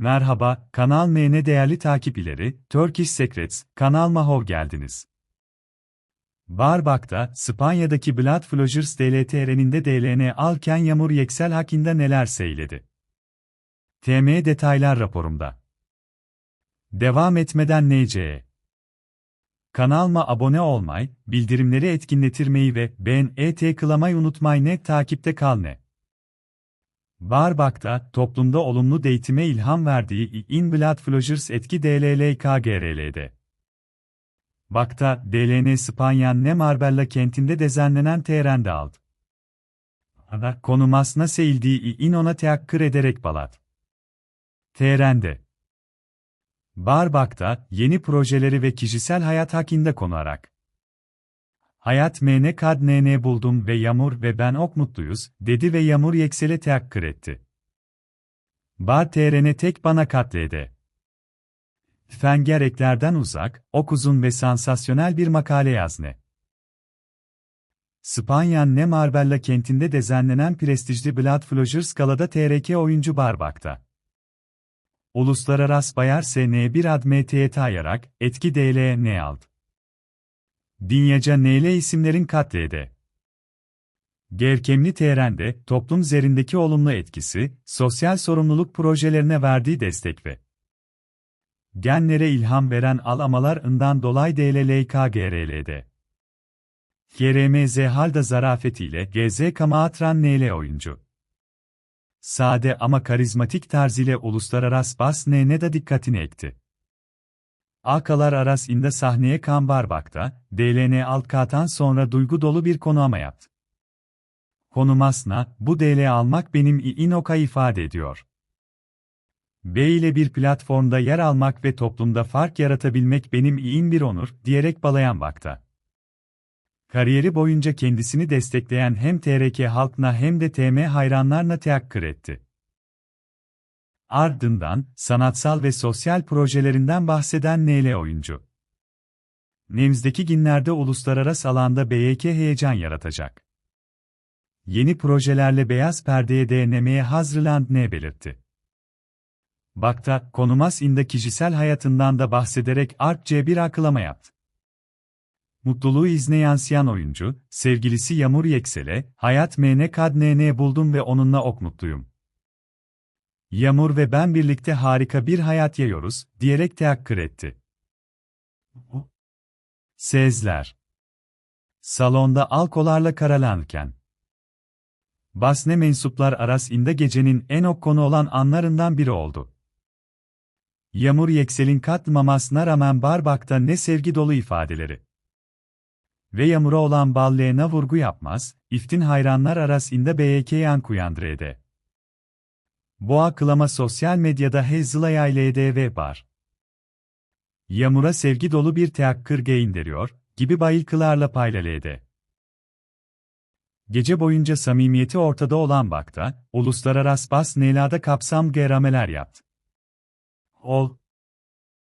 Merhaba, Kanal MN değerli takipçileri, Turkish Secrets, kanalıma hoş geldiniz. Barbak'ta, İspanya'daki Blood Flowers DLTR'ninde DLN alken Yağmur Yeksel hakkında neler söyledi? TM detaylar raporumda. Devam etmeden NC'ye. Kanalıma abone olmayı, bildirimleri etkinletirmeyi ve beğen et kılamayı unutmayın ne takipte kal ne. Barbak'ta, toplumda olumlu değitime ilham verdiği In Blood Flowers etki DLLKGRL'de. Bakta, DLN İspanya'nın ne Marbella kentinde düzenlenen TRN'de aldı. Ada, konumasına seildiği in ona teakkır ederek balat. TRN'de. Barbak'ta, yeni projeleri ve kişisel hayat hakkında konarak. Hayat mene kad nene buldum ve Yağmur ve ben ok mutluyuz, dedi ve Yağmur Yeksel'e teakkır etti. Bar TRN tek bana katlede. Fengereklerden uzak, ok uzun ve sansasyonel bir makale yazne. Spanyan ne Marbella kentinde düzenlenen prestijli Blood Flowers Gala'da TRK oyuncu Barbak'ta. Uluslararası Bayar SN1 ad MT'ye tayarak, etki DLN aldı. Dinyaca NL isimlerin katlede. Gerkemli Teheran'de, toplum üzerindeki olumlu etkisi, sosyal sorumluluk projelerine verdiği destek ve genlere ilham veren alamalarından dolayı DLLKGRL'de. GRMZ halda zarafetiyle GZ Kamaatran NL oyuncu. Sade ama karizmatik tarzıyla uluslararası bas ne da dikkatini ekti. Akalar arasında sahneye Kambarbak'ta, DLN Altkat'tan sonra duygu dolu bir konu ama yaptı. Konumasna, bu DL almak benim inoka ifade ediyor. B ile bir platformda yer almak ve toplumda fark yaratabilmek benim in bir onur, diyerek balayan bakta. Kariyeri boyunca kendisini destekleyen hem TRK halkına hem de TM hayranlarına teakkır etti. Ardından, sanatsal ve sosyal projelerinden bahseden NL oyuncu. Nemzdeki günlerde uluslararası alanda BYK heyecan yaratacak. Yeni projelerle beyaz perdeye denemeye hazırlan ne belirtti. Bakta, konumas inde kişisel hayatından da bahsederek Artçe bir akılama yaptı. Mutluluğu izne yansıyan oyuncu, sevgilisi Yamur Yeksel'e, hayat mene kad ne buldum ve onunla ok mutluyum. Yamur ve ben birlikte harika bir hayat yayıyoruz, diyerek teakkır etti. Sezler. Salonda alkolarla karalanırken. Basne mensuplar arasında gecenin en ok konu olan anlarından biri oldu. Yamur Yeksel'in katmamasına rağmen Barbak'ta ne sevgi dolu ifadeleri. Ve Yamur'a olan ballığına vurgu yapmaz, iftin hayranlar arasında BYK yankı uyandırede. Bu akılama sosyal medyada Hezlaya ile EDV var. Yamura sevgi dolu bir teakkır gönderiyor, gibi bayılkılarla paylalede. Gece boyunca samimiyeti ortada olan Bakta, uluslararası bas nelada kapsam gerameler yaptı. Ol,